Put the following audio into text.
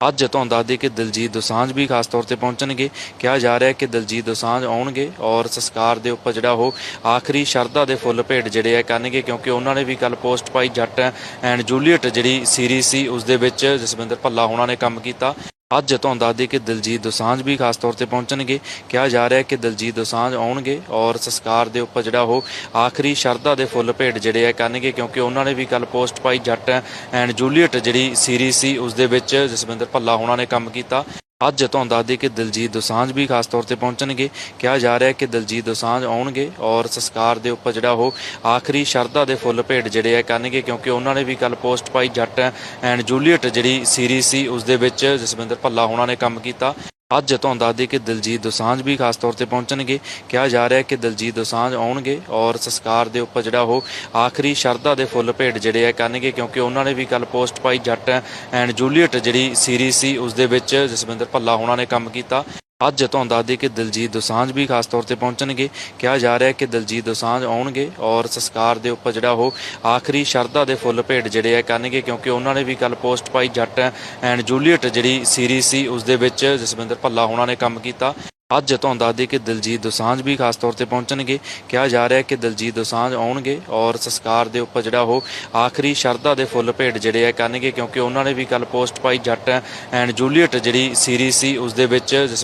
ਅੱਜ ਤੁਹਾਨੂੰ ਦੱਸ ਦਈਏ ਕਿ ਦਿਲਜੀਤ ਦੋਸਾਂਝ ਵੀ ਖਾਸ ਤੌਰ ਤੇ ਪਹੁੰਚਣਗੇ। ਕਿਹਾ ਜਾ ਰਿਹਾ ਹੈ ਕਿ ਦਿਲਜੀਤ ਦੋਸਾਂਝ ਆਉਣਗੇ ਔਰ ਸੰਸਕਾਰ ਦੇ ਉੱਪਰ ਜਿਹੜਾ ਉਹ ਆਖਰੀ ਸ਼ਰਧਾ ਦੇ ਫੁੱਲ ਭੇਟ ਜਿਹੜੇ ਆ ਕਰਨਗੇ ਕਿਉਂਕਿ ਉਹਨਾਂ ਨੇ ਵੀ ਕੱਲ ਪੋਸਟ ਪਾਈ ਜੱਟ ਐਂਡ ਜੂਲੀਅਟ ਜਿਹੜੀ ਸੀਰੀਜ਼ ਸੀ, ਉਸ ਦੇ ਵਿੱਚ ਜਸਵਿੰਦਰ ਭੱਲਾ ਹੋਣਾ ਨੇ ਕੰਮ ਕੀਤਾ। ਅੱਜ ਤੁਹਾਨੂੰ ਦੱਸ ਕਿ ਦਿਲਜੀਤ ਦੋਸਾਂਝ ਵੀ ਖਾਸ ਤੌਰ ਤੇ ਪਹੁੰਚਣਗੇ। ਕਿਹਾ ਜਾ ਰਿਹਾ ਹੈ ਕਿ ਦਿਲਜੀਤ ਦੋਸਾਂਝ ਆਉਣਗੇ ਔਰ ਸੰਸਕਾਰ ਦੇ ਉੱਪਰ ਜਿਹੜਾ ਉਹ ਆਖਰੀ ਸ਼ਰਧਾ ਦੇ ਫੁੱਲ ਭੇਟ ਜਿਹੜੇ ਆ ਕਰਨਗੇ ਕਿਉਂਕਿ ਉਹਨਾਂ ਨੇ ਵੀ ਕੱਲ ਪੋਸਟ ਪਾਈ ਜੱਟ ਐਂਡ ਜੂਲੀਅਟ ਜਿਹੜੀ ਸੀਰੀਜ਼ ਸੀ, ਉਸ ਦੇ ਵਿੱਚ ਜਸਵਿੰਦਰ ਭੱਲਾ ਹੋਣਾ ਨੇ ਕੰਮ ਕੀਤਾ। ਅੱਜ ਤੁਹਾਨੂੰ ਦੱਸ ਦਈਏ ਕਿ ਦਿਲਜੀਤ ਦੋਸਾਂਝ ਵੀ ਖਾਸ ਤੌਰ ਤੇ ਪਹੁੰਚਣਗੇ। ਕਿਹਾ ਜਾ ਰਿਹਾ ਹੈ ਕਿ ਦਿਲਜੀਤ ਦੋਸਾਂਝ ਆਉਣਗੇ ਔਰ ਸੰਸਕਾਰ ਦੇ ਉੱਪਰ ਜਿਹੜਾ ਉਹ ਆਖਰੀ ਸ਼ਰਧਾ ਦੇ ਫੁੱਲ ਭੇਟ ਜਿਹੜੇ ਆ ਕਰਨਗੇ ਕਿਉਂਕਿ ਉਹਨਾਂ ਨੇ ਵੀ ਕੱਲ ਪੋਸਟ ਪਾਈ ਜੱਟ ਐਂਡ ਜੂਲੀਅਟ ਜਿਹੜੀ ਸੀਰੀਜ਼ ਸੀ, ਉਸ ਦੇ ਵਿੱਚ ਜਸਵਿੰਦਰ ਭੱਲਾ ਹੋਣਾ ਨੇ ਕੰਮ ਕੀਤਾ। ਅੱਜ ਤੁਹਾਨੂੰ ਦੱਸ ਕਿ ਦਿਲਜੀਤ ਦੋਸਾਂਝ ਵੀ ਖਾਸ ਤੌਰ ਤੇ ਪਹੁੰਚਣਗੇ। ਕਿਹਾ ਜਾ ਰਿਹਾ ਹੈ ਕਿ ਦਿਲਜੀਤ ਦੋਸਾਂਝ ਆਉਣਗੇ ਔਰ ਸੰਸਕਾਰ ਦੇ ਉੱਪਰ ਜਿਹੜਾ ਉਹ ਆਖਰੀ ਸ਼ਰਧਾ ਦੇ ਫੁੱਲ ਭੇਟ ਜਿਹੜੇ ਆ ਕਰਨਗੇ ਕਿਉਂਕਿ ਉਹਨਾਂ ਨੇ ਵੀ ਕੱਲ ਪੋਸਟ ਪਾਈ ਜੱਟ ਐਂਡ ਜੂਲੀਅਟ ਜਿਹੜੀ ਸੀਰੀਜ਼ ਸੀ, ਉਸ ਦੇ ਵਿੱਚ ਜਸਵਿੰਦਰ ਭੱਲਾ ਹੋਣਾ ਨੇ ਕੰਮ ਕੀਤਾ। ਅੱਜ ਤੁਹਾਨੂੰ ਦੱਸ ਕਿ ਦਿਲਜੀਤ ਦੋਸਾਂਝ ਵੀ ਖਾਸ ਤੌਰ ਤੇ ਪਹੁੰਚਣਗੇ। ਕਿਹਾ ਜਾ ਰਿਹਾ ਹੈ ਕਿ ਦਿਲਜੀਤ ਦੋਸਾਂਝ ਆਉਣਗੇ ਔਰ ਸੰਸਕਾਰ ਦੇ ਉੱਪਰ ਜਿਹੜਾ ਉਹ ਆਖਰੀ ਸ਼ਰਧਾ ਦੇ ਫੁੱਲ ਭੇਟ ਜਿਹੜੇ ਆ ਕਰਨਗੇ ਕਿਉਂਕਿ ਉਹਨਾਂ ਨੇ ਵੀ ਕੱਲ ਪੋਸਟ ਪਾਈ ਜੱਟ ਐਂਡ ਜੂਲੀਅਟ ਜਿਹੜੀ ਸੀਰੀਜ਼ ਸੀ ਉਸ ਦੇ ਵਿੱਚ ਜਸਵਿੰਦਰ ਭੱਲਾ ਹੋਣਾ ਨੇ ਕੰਮ ਕੀਤਾ। ਅੱਜ ਤੁਹਾਨੂੰ ਦੱਸ ਕਿ ਦਿਲਜੀਤ ਦੋਸਾਂਝ ਵੀ ਖਾਸ ਤੌਰ ਤੇ ਪਹੁੰਚਣਗੇ। ਕਿਹਾ ਜਾ ਰਿਹਾ ਹੈ ਕਿ ਦਿਲਜੀਤ ਦੋਸਾਂਝ ਆਉਣਗੇ ਔਰ ਸੰਸਕਾਰ ਦੇ ਉੱਪਰ ਜਿਹੜਾ ਉਹ ਆਖਰੀ ਸ਼ਰਧਾ ਦੇ ਫੁੱਲ ਭੇਟ ਜਿਹੜੇ ਆ ਕਰਨਗੇ ਕਿਉਂਕਿ ਉਹਨਾਂ ਨੇ ਵੀ ਕੱਲ ਪੋਸਟ ਪਾਈ ਜੱਟ ਐਂਡ ਜੂਲੀਅਟ ਜਿਹੜੀ ਸੀਰੀਜ਼ ਸੀ ਉਸ ਦੇ ਵਿੱਚ ਜਸ-